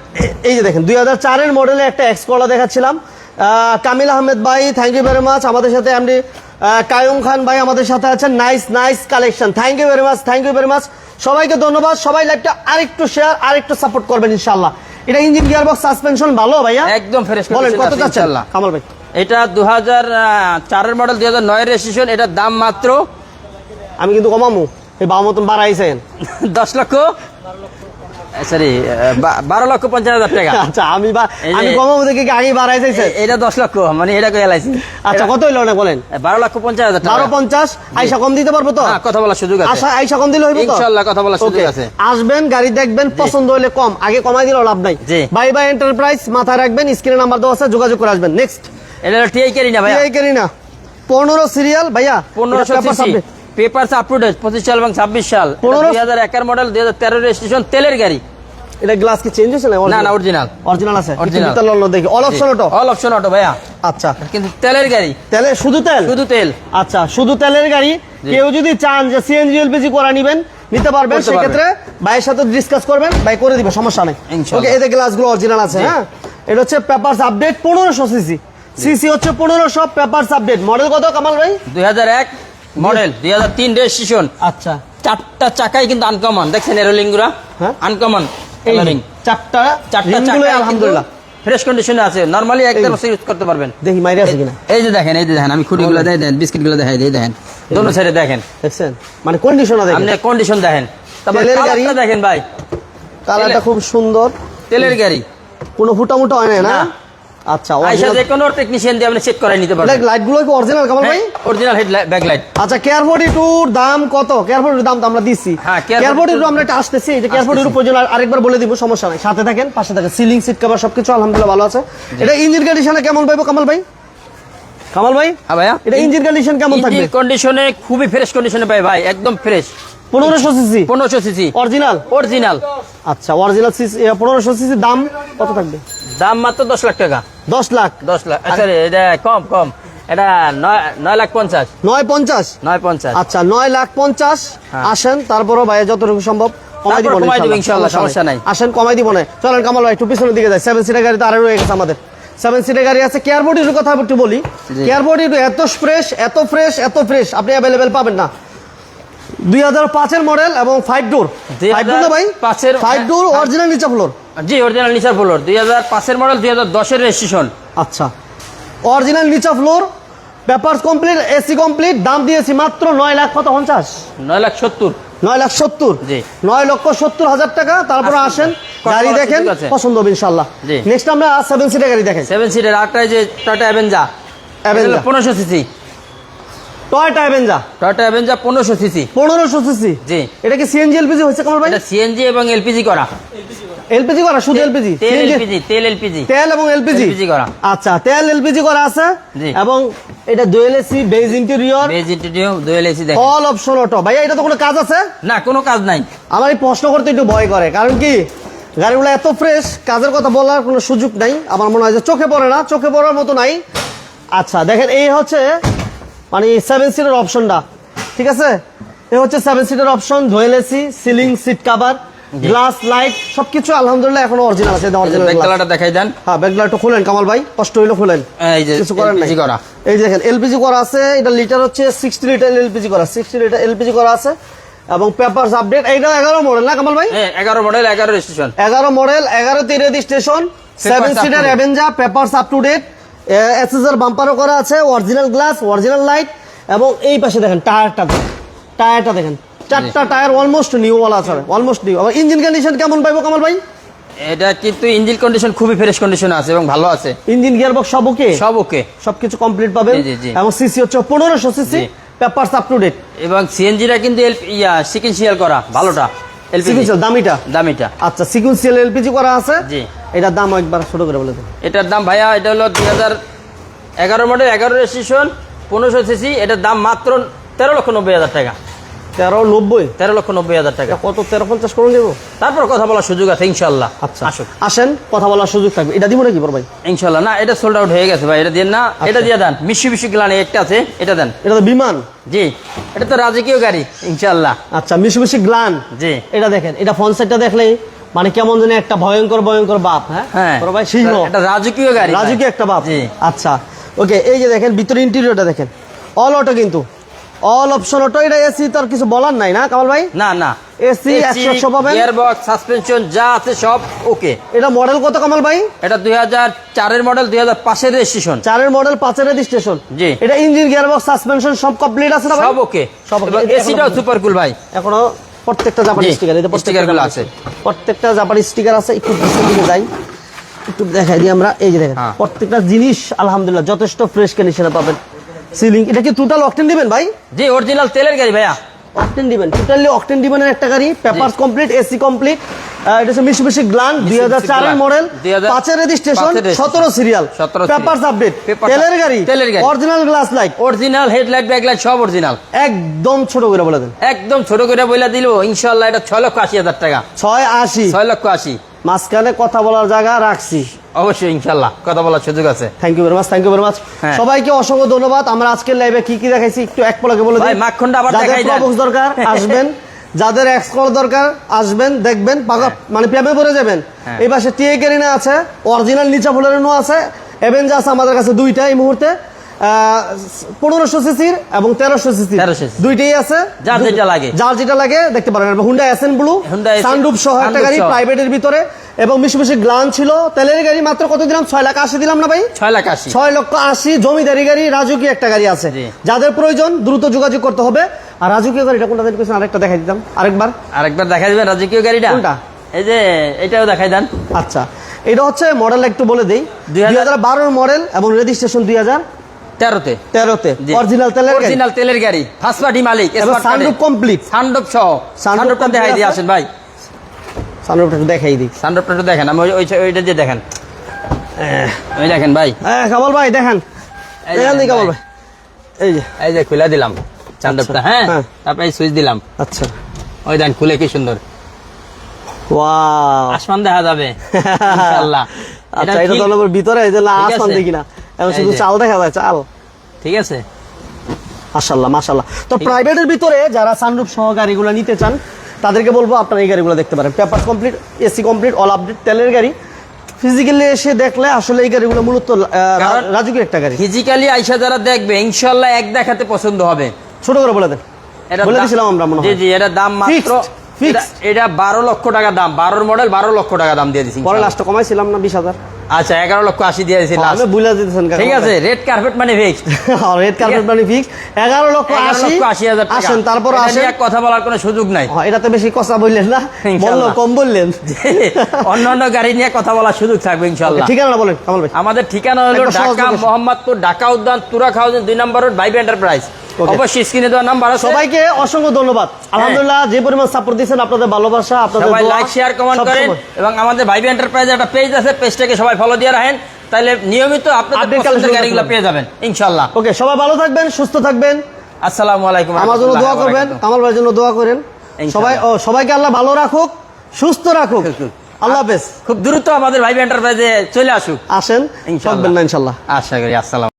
এই যে দেখেন দুই হাজার চারের মডেলে একটা এক্স কলা দেখাচ্ছিলাম। কামিল আহমেদ ভাই থ্যাংক ইউ ভেরি মাচ আমাদের সাথে এমডি কায়ুম খান ভাই আমাদের সাথে আছেন। Nice nice collection thank you very much thank you very much সবাইকে ধন্যবাদ। সবাই লাইভটা আরেকটু শেয়ার আরেকটু সাপোর্ট করবেন ইনশাল্লাহ এটা ইঞ্জিন গিয়ার বক্স সাসপেনশন ভালো ভাইয়া? একদম ফ্রেশ বলেন কত চাচ্ছেন কামাল ভাই। এটা দু হাজার চারের মডেল দুই হাজার নয় রেজিস্ট্রেশন এটার দাম মাত্র আমি কিন্তু কমামু। এই বাবা মতন বাড়াইছেন। দশ লক্ষ। সরি বারো লক্ষ পঞ্চাশ হাজার টাকা। (laughs) আচ্ছা আমি বা আমি কমাবো আগে বাড়াইছেন এ- এটা দশ লক্ষ মানে এটা আচ্ছা কত হইল না বলেন? বারো লক্ষ পঞ্চাশ হাজার বারো পঞ্চাশ আইসা কম দিতে পারব তো? হ্যাঁ, কথা বলার সুযোগ আছে। আশা আইসা কম দিলে হইব ইনশাআল্লাহ কথা বলার সুযোগ আছে। আসবেন গাড়ি দেখবেন পছন্দ হলে কম। আগে কমাই দিলে লাভ নাই। বাই বাই এন্টারপ্রাইজ মাথায় রাখবেন স্ক্রিনে নাম্বার দেওয়া আছে যোগাযোগ করে আসবেন। নেক্সট এটা টিআই কেরি না করি না। পনেরো সিরিয়াল ভাইয়া। পনেরোশো এটা paper পেপার আপ টু পঁচিশ সাল এবং ছাব্বিশ সাল। দুই হাজার একের মডেল দুই হাজার তেরো রেজিস্ট্রেশন তেলের গাড়ি। এটা গ্লাস কি চেঞ্জ হয়েছে না না অরিজিনাল অরিজিনাল আছে। ভিতরে ললো দেখি। All option auto all option auto ভাইয়া। আচ্ছা। কিন্তু তেলের গাড়ি। তেলে শুধু তেল? শুধু তেল। আচ্ছা শুধু তেলের গাড়ি? কেউ যদি চান যে সিএনজি এলপিজি করা নিবেন নিতে পারবেন সেক্ষেত্রে ভাইয়ের সাথে ডিসকাস করবেন ভাই করে দিবে সমস্যা নেই। ওকে এতে গ্লাসগুলো অরিজিনাল আছে হ্যাঁ? এটা হচ্ছে পেপারস আপডেট পনেরোশো সিসি সিসি হচ্ছে পনেরোশো পেপারস আপডেট মডেল কত কামাল ভাই? দুই হাজার এক। মডেল দুই হাজার তিন রেজিস্ট্রেশন আচ্ছা। চারটা চাকাই কিন্তু আনকমন দেখছেন এরোলিংগুলা হ্যাঁ? আনকমন এরোলিং চারটা চারটা চাকাই আলহামদুলিল্লাহ। ফ্রেশ কন্ডিশনে আছে। নরমালি এক দেড় বছর ইউজ করতে পারবেন। দেখি মাইরে আছে কিনা? এই যে দেখেন এই যে দেখেন আমি খুঁটিগুলো দেন বিস্কিটগুলো দেখাই দেখেন। দোনো সাইডে দেখেন। দেখছেন? মানে কন্ডিশন দেখেন। আপনি কন্ডিশন দেখেন। তারপর তেলের গাড়ি। কালারটা দেখেন ভাই। কালারটা খুব সুন্দর। তেলের গাড়ি। কোনো ফুটা মুটা হয় না। আচ্ছা আইসা যে কোনো টেকনিশিয়ান দিয়ে আপনি চেক করে নিতে পারবেন। লাইটগুলো কি অরিজিনাল কামাল ভাই? অরিজিনাল হেড ব্যাক লাইট আচ্ছা কেয়ার ফোর্টি টুর দাম কত? কেয়ার ফোর্টির দাম তো আমরা দিচ্ছি হ্যাঁ, কেয়ার 42 আমরা এটা আসতেছি এটা কেয়ার ফোর্টি টু প্রয়োজন আরেকবার বলে দিব সমস্যা নাই। সাথে থাকেন পাশে থাকেন। সিলিং সিট কভার সবকিছু আলহামদুলিল্লাহ ভালো আছে। এটা ইঞ্জিন কন্ডিশনে কেমন পাইবো কামাল ভাই? কামাল ভাই? হ্যাঁ ভাইয়া। এটা ইঞ্জিন কন্ডিশন কেমন থাকবে? কন্ডিশনে খুবই ফ্রেশ কন্ডিশনে পাই ভাই একদম ফ্রেশ পনেরোশো সিসি? পনেরোশো সিসি। অরিজিনাল? অরিজিনাল। আচ্ছা অরিজিনাল সিসি পনেরোশো সিসি দাম কত থাকবে? দাম মাত্র দশ লাখ টাকা। দশ লাখ? দশ লাখ। সরি এটা কম কম। এটা নয় নয় লাখ পঞ্চাশ। নয় পঞ্চাশ? নয় পঞ্চাশ। আচ্ছা লাখ পঞ্চাশ। হ্যাঁ। আসেন তারপরও ভাই যতটুকু সম্ভব কমাই দিব ইনশাআল্লাহ, সমস্যা নাই। আসেন কমাই দিব না। চলেন কামাল ভাই একটু পিছনের দিকে যাই। সেভেন সিটার গাড়ি তো আরও রয়ে গেছে আমাদের। সেভেন সিটার গাড়ি আছে। কেয়ার বডির কথা একটু বলি। জি। কেয়ার বডি এত ফ্রেশ এত ফ্রেশ এত ফ্রেশ আপনি অ্যাভেলেবেল পাবেন না। দুই হাজার পাঁচের মডেল এবং ফাইভ ডোর ফাইভ ডোর না ভাই? 2005 এর- ফাইভ ডোর। অরিজিনাল নিচা ফ্লোর জি অরিজিনাল নিচার ফ্লোর দুই হাজার পাঁচের মডেল দুই হাজার দশের রেজিস্ট্রেশন আচ্ছা। অরিজিনাল নিচা floor paper complete AC complete দাম দিয়েছি মাত্র নয় লাখ কত পঞ্চাশ? নয় লাখ সত্তর। নয় লাখ সত্তর। জি। নয় লক্ষ সত্তর হাজার টাকা। তারপরে আসেন গাড়ি দেখেন পছন্দ হবে ইনশাল্লাহ জি। নেক্সট আমরা সেভেন সিটার গাড়ি দেখেন। সেভেন সিটের আটটায় যে টয়টা অ্যাভেঞ্জা Avenger। পনেরোশো CC Toyota Avanza Toyota Avanza পনেরোশো সিসি পনেরোশো সিসি জি। এটা কি সিএনজি এলপিজি হয়েছে কামাল ভাই? এটা সিএনজি এবং এলপিজি করা। এলপিজি করা শুধু এলপিজি তেল এলপিজি তেল এলপিজি তেল এবং এলপিজি LPG করা। আচ্ছা তেল এলপিজি করা আছে। এবং এটা dual AC beige interior beige interior dual AC দেখেন। অল অপশন অটো ভাইয়া এটা তো কোনো কাজ আছে? না কোনো কাজ নাই। আমার এই প্রশ্ন করতে একটু ভয় করে কারণ কি? গাড়িগুলো এত ফ্রেশ কাজের কথা বলার কোনো সুযোগ নাই। আমার মনে হয় যে চোখে পড়ে না চোখে পড়ার মতো নাই। আচ্ছা দেখেন এই হচ্ছে মানে সেভেন সিটের অপশনটা ঠিক আছে? এই হচ্ছে সেভেন সিটের option dual AC ceiling seat cover glass light সবকিছু আলহামদুলিল্লাহ এখন অরিজিনাল আছে অরিজিনাল ব্যাক কালারটা দেখাই দেন। হ্যাঁ ব্যাকগ্লাস একটু খুলেন কামাল ভাই কষ্ট হইল খুলেন। এই যে কিছু করার নাই। করা। এই যে দেখেন এলপিজি করা আছে এটা লিটার হচ্ছে সিক্সটি লিটার এলপিজি করা সিক্সটি লিটার এলপিজি করা আছে এবং পেপারস আপডেট এইটা এগারো মডেল না কামাল ভাই? হ্যাঁ এগারো মডেল এগারো রেজিস্ট্রেশন এগারো মডেল এগারো তীরে station seven up to seater date. Avanza papers up to date SSR বাম্পারও করা আছে অরিজিনাল গ্লাস অরিজিনাল লাইট এবং এই পাশে দেখেন টায়ারটা দেখেন। টায়ারটা দেখেন। চারটা টায়ার অলমোস্ট নিউ ওয়ালা আছে অলমোস্ট নিউ আবার ইঞ্জিন কন্ডিশন কেমন পাইবো কামাল ভাই? এটা কিন্তু ইঞ্জিন কন্ডিশন খুবই ফ্রেশ কন্ডিশন আছে এবং ভালো আছে। ইঞ্জিন গিয়ার বক্স সব ওকে সব ওকে সবকিছু কমপ্লিট পাবেন। এবং সিসি হচ্ছে পনেরোশো CC. Papers up to date এবং সিএনজিটা কিন্তু ইয়া সিকেন্সিয়াল করা ভালোটা এলপিজি দামিটা? দামিটা। আচ্ছা সিকুয়েন্সিয়াল এলপিজি করা আছে। জি। এটার দাম একবার ছোট করে বলে দেন। এটার দাম ভাইয়া এটা হলো দুই হাজার এগারো মডেল এগারো রেজিস্ট্রেশন পনেরোশো সিসি এটার দাম মাত্র তেরো লক্ষ নব্বই হাজার টাকা। তেরো নব্বই? তেরো লক্ষ নব্বই হাজার টাকা। কত তেরো পঞ্চাশ করে দেবো? তারপর কথা বলার সুযোগ আছে ইনশাল্লাহ আচ্ছা। আসুক। আসেন কথা বলার সুযোগ থাকবে। এটা দিব নাকি বড় ভাই? ইনশাল্লাহ না এটা সোল্ড আউট হয়ে গেছে ভাই এটা দিয়ে না এটা দিয়ে দেন। মিশি মিশি গ্লানে একটা আছে এটা দেন। এটা তো বিমান? জি। এটা তো রাজকীয় গাড়ি ইনশাল্লাহ আচ্ছা মিশু মিশি গ্লান? জি। এটা দেখেন এটা ফোন সেটটা দেখলেই মানে কেমন জানি একটা ভয়ঙ্কর ভয়ঙ্কর বাপ হ্যাঁ? হ্যাঁ। ভাই সিংহ। এটা রাজকীয় গাড়ি রাজু কি ভাই। একটা বাপ। আচ্ছা। ওকে এই যে দেখেন ভিতরে ইন্টেরিয়রটা দেখেন। অল অটো কিন্তু। অল অপশন অটো এটা এসি তো আর কিছু বলার নাই না কামাল ভাই? না না। এসি একশো একশো পাবেন। গিয়ার সাসপেনশন যা আছে সব ওকে এটা মডেল কত কামাল ভাই? এটা দুই হাজার চারের মডেল দুই হাজার পাঁচের রেজিস্ট্রেশন চারের মডেল পাঁচের রেজিস্ট্রেশন জি। এটা ইঞ্জিন গিয়ার বক্স সাসপেনশন সব কমপ্লিট আছে না ভাই? সব ওকে সব। এসিটাও সুপার কুল ভাই। এখনও প্রত্যেকটা জাপানি স্টিকার এটা প্রত্যেকটা স্টিকারগুলো আছে। প্রত্যেকটা জাপানি স্টিকার আছে একটু দিকে যাই। একটু দেখাই দিই আমরা এই যে দেখেন হ্যাঁ। প্রত্যেকটা জিনিস আলহামদুলিল্লাহ যথেষ্ট ফ্রেশ কন্ডিশনে পাবেন। সিলিং এটা কি টোটাল অকটেন দিবেন ভাই? জি অরিজিনাল তেলের গাড়ি ভাইয়া। অকটেন দিবেন। টোটালি অকটেন দিবেনের একটা গাড়ি পেপারস কমপ্লিট এসি কমপ্লিট এটা হচ্ছে গ্লান দুই হাজার চারের মডেল পাঁচের রেজিস্ট্রেশন সতেরো সিরিয়াল 17 পেপারস আপডেট তেলের গাড়ি তেলের গাড়ি। Original glass light original headlight backlight সব অরিজিনাল একদম ছোট করে বলে দেন। একদম ছোট করে বইলা দিল ইনশাল্লাহ এটা ছয় লক্ষ আশি হাজার টাকা। ছয় আশি। ছয় লক্ষ আশি। মাঝখানে কথা বলার জায়গা রাখছি। অবশ্যই ইনশাল্লাহ কথা বলার সুযোগ আছে। Thank you very much thank you very much হ্যাঁ। সবাইকে অসংখ্য ধন্যবাদ। আমরা আজকের লাইভে কি কি দেখাইছি একটু এক পলাকে বলে দিই। মাখনটা আবার দেখাই দেন। দরকার (laughs) আসবেন। যাদের এক্সকল দরকার আসবেন দেখবেন পাকা মানে প্রেমে পড়ে যাবেন। হ্যাঁ। এই পাশে টিএ কেরিনা আছে অরিজিনাল নিচা ফুলের আছে এভেঞ্জার আছে আমাদের কাছে দুইটা এই মুহূর্তে। পনেরোশো সিসির এবং তেরোশো সিসির দুইটাই আছে। যার যেটা লাগে। যার যেটা লাগে দেখতে পারেন। হুন্ডা এসএন ব্লু সহ একটা গাড়ি প্রাইভেটের ভিতরে। এবং গ্লান ছিল। তেলের গাড়ি মাত্র কত দিলাম? ছয় লাখ আশি দিলাম না ভাই? ছয় লাখ আশি। ছয় লক্ষ আশি জমিদারি গাড়ি রাজকীয় একটা গাড়ি আছে। যাদের প্রয়োজন দ্রুত যোগাযোগ করতে হবে। আর রাজকীয় গাড়িটা কোনটা আরেকটা দেখাই দিতাম। আরেকবার। আরেকবার দেখা দিবেন রাজকীয় গাড়িটা? কোনটা? এই যে এটাও দেখাই দেন। আচ্ছা। এটা হচ্ছে মডেল একটু বলে দেই। দুই হাজার বারোর মডেল এবং রেজিস্ট্রেশন দুই হাজার। তেরোতে। তেরোতে। অরিজিনাল তেলের গাড়ি? অরিজিনাল তেলের গাড়ি। ফার্স্ট পার্টি মালিক সানরুফ কমপ্লিট সানরূপ সহ। Sunroof দেখাই দিয়ে আসেন ভাই। সানরুফটা দেখাই দিই। সানরূপটা একটু দেখেন। আমি ওই- ওই ওইটা দিয়ে দেখেন। ওই দেখেন ভাই। হ্যাঁ কামাল ভাই দেখেন। এই দেখেন দি কামাল ভাই। ভাই। এই যে। এই যে খুলে দিলাম সানরূপটা হ্যাঁ? হ্যাঁ। তারপরে সুইচ দিলাম। আচ্ছা। ওই দেখেন খুলে কি সুন্দর। ওয়াও। আসমান দেখা যাবে (laughs) ইনশাআল্লাহ। আচ্ছা এটা তো ভিতরে এই যে আসমান দেখি না। এখন শুধু। চাল দেখা যায় চাল। ঠিক আছে? মাশাল্লাহ মাশাল্লাহ তো প্রাইভেটের ভিতরে যারা সানরুফ সহ গাড়িগুলো নিতে চান তাদেরকে বলব আপনারা এই গাড়িগুলো দেখতে পারেন। Paper complete AC complete all update তেলের গাড়ি। ফিজিক্যালি এসে দেখলে আসলে এই গাড়িগুলো মূলত রাজুকের একটা গাড়ি। ফিজিক্যালি আইসা যারা দেখবে ইনশাল্লাহ এক দেখাতে পছন্দ হবে। ছোট করে বলে দেন। এটা বলে দা- দিয়েছিলাম আমরা মনে জি জি এটা দাম মাত্র এটা বারো লক্ষ টাকা দাম। বারোর মডেল বারো লক্ষ টাকা দাম দিয়ে দিচ্ছি পরে লাস্টে কমাইছিলাম না বিশ হাজার। আচ্ছা এগারো লক্ষ আশি দিয়েছি দিতেছেন ঠিক আছে রেড কার্পেট মানে রেড কার্পেট মানে ফিক্স এগারো লক্ষ আশি আশি হাজার আসেন তারপর আসেন। কথা বলার কোনো সুযোগ নাই। হ্যাঁ, এটাতে বেশি কথা বললেন না বলল কম বললেন। (laughs) অন্য অন্য গাড়ি নিয়ে কথা বলার সুযোগ থাকবে ইনশাল্লাহ। ঠিকানা বলেন কামাল ভাই। আমাদের ঠিকানা হলো ঢাকা মোহাম্মদপুর ঢাকা উদ্যান তুরা হাউজিং দুই নম্বর রোড ভাইব এন্টারপ্রাইজ অবশ্যই স্ক্রিনে দেওয়া নাম্বার আছে। সবাইকে অসংখ্য ধন্যবাদ। আলহামদুলিল্লাহ যে পরিমাণ সাপোর্ট আপনাদের ভালোবাসা আপনাদের লাইক শেয়ার কমেন্ট করেন এবং আমাদের ভাইবি এন্টারপ্রাইজ একটা পেজ আছে পেজটাকে সবাই ফলো দিয়ে রাখেন তাহলে নিয়মিত আপনাদের পছন্দের গাড়িগুলো পেয়ে যাবেন ইনশাল্লাহ ওকে সবাই ভালো থাকবেন সুস্থ থাকবেন। আসসালামু আলাইকুম আমার জন্য দোয়া করবেন আমার ভাইয়ের জন্য দোয়া করেন। সবাই ও সবাইকে আল্লাহ ভালো রাখুক সুস্থ রাখুক। আল্লাহ হাফেজ। খুব দ্রুত আমাদের ভাই এন্টারপ্রাইজে চলে আসুক। আসেন ইনশাআল্লাহ। থাকবেন না ইনশাল্লাহ আশা করি আসসালাম